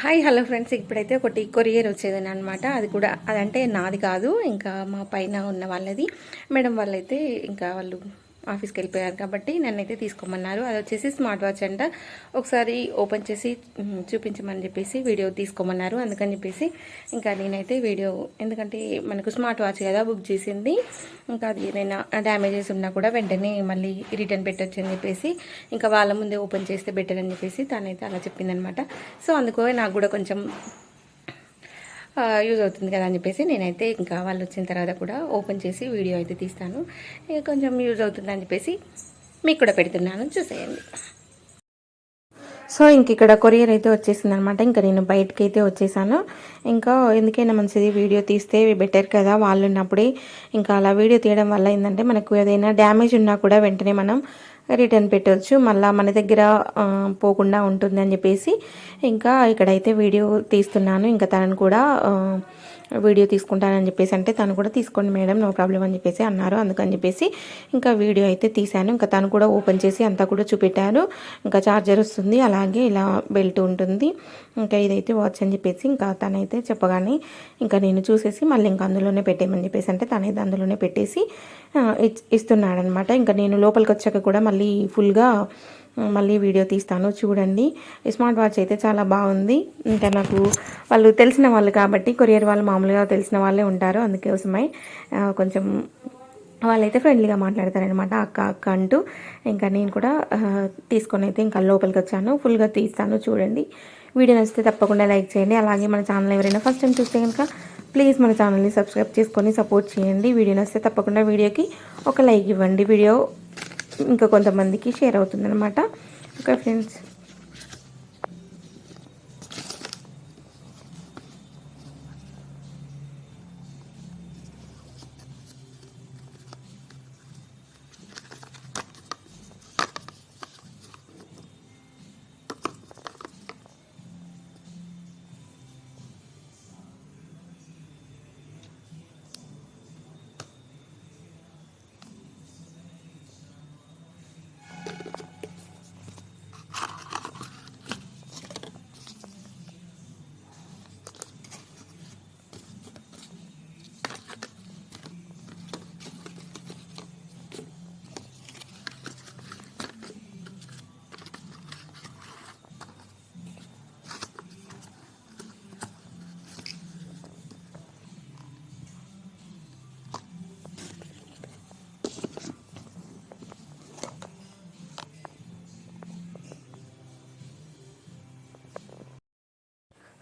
Hi hello friends. ఇప్పుడైతే ఒకటి courier వచ్చేదని అనమాట అది కూడా అదంటే నాది కాదు. ఇంకా మా పైన ఉన్న వాళ్ళది. మేడం వాళ్ళైతే ఇంకా వాళ్ళు ఆఫీస్కి వెళ్ళిపోయారు కాబట్టి నన్నైతే తీసుకోమన్నారు. అది వచ్చేసి స్మార్ట్ వాచ్ అంట. ఒకసారి ఓపెన్ చేసి చూపించమని చెప్పేసి వీడియో తీసుకోమన్నారు. అందుకని చెప్పేసి ఇంకా నేనైతే వీడియో ఎందుకంటే మనకు స్మార్ట్ వాచ్ కదా బుక్ చేసింది. ఇంకా అది ఏదైనా డ్యామేజెస్ ఉన్నా కూడా వెంటనే మళ్ళీ రిటర్న్ పెట్టచ్చు అని చెప్పేసి ఇంకా వాళ్ళ ముందే ఓపెన్ చేస్తే బెటర్ అని చెప్పేసి తనైతే అలా చెప్పిందనమాట. సో అందుకో నాకు కూడా కొంచెం యూజ్ అవుతుంది కదా అని చెప్పేసి నేనైతే ఇంకా వాళ్ళు వచ్చిన తర్వాత కూడా ఓపెన్ చేసి వీడియో అయితే తీస్తాను. కొంచెం యూజ్ అవుతుంది అని చెప్పేసి మీకు కూడా పెడుతున్నాను. చూసేయండి. సో ఇంక ఇక్కడ కొరియర్ అయితే వచ్చేసింది అనమాట ఇంకా నేను బయటకి అయితే వచ్చేసాను. ఇంకా ఎందుకైనా మంచిది వీడియో తీస్తే బెటర్ కదా. వాళ్ళు ఉన్నప్పుడే ఇంకా అలా వీడియో తీయడం వల్ల ఏంటంటే మనకు ఏదైనా డ్యామేజ్ ఉన్నా కూడా వెంటనే మనం రిటర్న్ పెట్టవచ్చు మళ్ళీ మన దగ్గర పోకుండా ఉంటుంది అని చెప్పేసి ఇంకా ఇక్కడైతే వీడియో తీస్తున్నాను. ఇంకా తనను కూడా వీడియో తీసుకుంటానని చెప్పేసి అంటే తను కూడా తీసుకోండి మేడం నో ప్రాబ్లం అని చెప్పేసి అన్నారు. అందుకని చెప్పేసి ఇంకా వీడియో అయితే తీశాను. ఇంకా తను కూడా ఓపెన్ చేసి అంతా కూడా చూపెట్టారు. ఇంకా చార్జర్ వస్తుంది. అలాగే ఇలా బెల్ట్ ఉంటుంది. ఇంకా ఇదైతే వాచ్ అని చెప్పేసి ఇంకా తనైతే చెప్పగానే ఇంకా నేను చూసేసి మళ్ళీ ఇంకా అందులోనే పెట్టేయమని చెప్పేసి అంటే తనైతే అందులోనే పెట్టేసి ఇస్తున్నాడనమాట ఇంకా నేను లోపలికి వచ్చాక కూడా మళ్ళీ ఫుల్గా మళ్ళీ వీడియో తీస్తాను చూడండి. స్మార్ట్ వాచ్ అయితే చాలా బాగుంది. ఇంకా నాకు వాళ్ళు తెలిసిన వాళ్ళు కాబట్టి కొరియర్ వాళ్ళు మామూలుగా తెలిసిన వాళ్ళే ఉంటారు అందుకోసమై కొంచెం వాళ్ళైతే ఫ్రెండ్లీగా మాట్లాడతారనమాట అక్క అక్క అంటూ. ఇంకా నేను కూడా తీసుకొని అయితే ఇంకా లోపలికి వచ్చాను ఫుల్గా తీస్తాను చూడండి. వీడియో నచ్చితే తప్పకుండా లైక్ చేయండి. అలాగే మన ఛానల్ ఎవరైనా ఫస్ట్ టైం చూస్తే కనుక ప్లీజ్ మన ఛానల్ని సబ్స్క్రైబ్ చేసుకొని సపోర్ట్ చేయండి. వీడియో నచ్చితే తప్పకుండా వీడియోకి ఒక లైక్ ఇవ్వండి. వీడియో ఇంకా కొంతమందికి షేర్ అవుతుందన్నమాట. ఓకే ఫ్రెండ్స్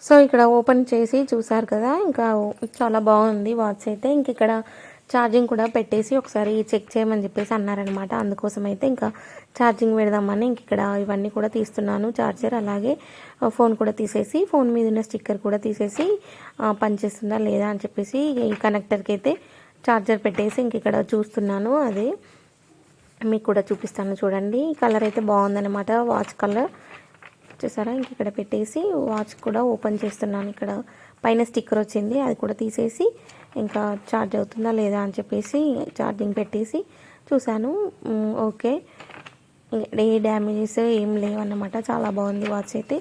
సో ఇక్కడ ఓపెన్ చేసి చూసారు కదా ఇంకా చాలా బాగుంది వాచ్ అయితే. ఇంక ఇక్కడ ఛార్జింగ్ కూడా పెట్టేసి ఒకసారి చెక్ చేయమని చెప్పేసి అన్నారనమాట. అందుకోసం అయితే ఇంకా ఛార్జింగ్ పెడదామని ఇంక ఇక్కడ ఇవన్నీ కూడా తీస్తున్నాను. ఛార్జర్ అలాగే ఫోన్ కూడా తీసేసి ఫోన్ మీద ఉన్న స్టిక్కర్ కూడా తీసేసి పనిచేస్తుందా లేదా అని చెప్పేసి ఈ కనెక్టర్కి అయితే ఛార్జర్ పెట్టేసి ఇంక ఇక్కడ చూస్తున్నాను అది. మీకు కూడా చూపిస్తాను చూడండి. కలర్ అయితే బాగుందనమాట వాచ్ కలర్ చూసారా ఇంక ఇక్కడ పెట్టేసి వాచ్ కూడా ఓపెన్ చేస్తున్నాను. ఇక్కడ పైన స్టిక్కర్ వచ్చింది. అది కూడా తీసేసి ఇంకా ఛార్జ్ అవుతుందా లేదా అని చెప్పేసి ఛార్జింగ్ పెట్టేసి చూశాను. ఓకే. ఏ డ్యామేజెస్ ఏం లేవు అన్నమాట చాలా బాగుంది వాచ్ అయితే.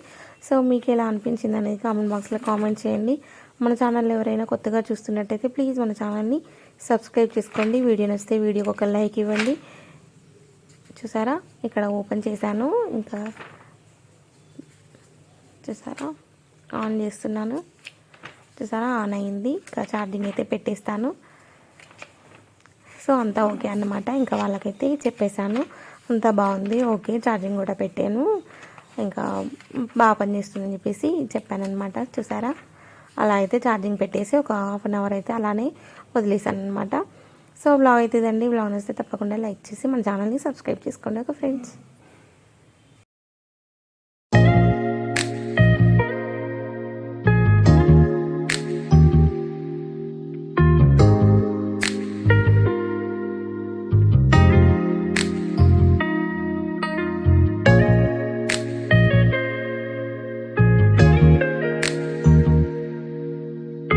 సో మీకు ఎలా అనిపించింది అనేది కామెంట్ బాక్స్లో కామెంట్ చేయండి. మన ఛానల్ ఎవరైనా కొత్తగా చూస్తున్నట్టయితే ప్లీజ్ మన ఛానల్ని సబ్స్క్రైబ్ చేసుకోండి. వీడియో నచ్చితే వీడియోకి ఒక లైక్ ఇవ్వండి. చూసారా ఇక్కడ ఓపెన్ చేశాను. ఇంకా చూసారా? ఆన్ చేస్తున్నాను. చూసారా? ఆన్ అయింది. ఇంకా ఛార్జింగ్ అయితే పెట్టేస్తాను. సో అంతా ఓకే అన్నమాట. ఇంకా వాళ్ళకైతే చెప్పేశాను. అంతా బాగుంది. ఓకే ఛార్జింగ్ కూడా పెట్టాను. ఇంకా బాగా పనిచేస్తుందని చెప్పేసి చెప్పానమాట చూసారా? అలా అయితే ఛార్జింగ్ పెట్టేసి ఒక హాఫ్ అన్ అవర్ అయితే అలానే వదిలేసాను అనమాట సో బ్లాగ్ అయితే ఇదండి. బ్లాగ్ వస్తే తప్పకుండా లైక్ చేసి మన ఛానల్ని సబ్స్క్రైబ్ చేసుకోండి ఒక ఫ్రెండ్స్?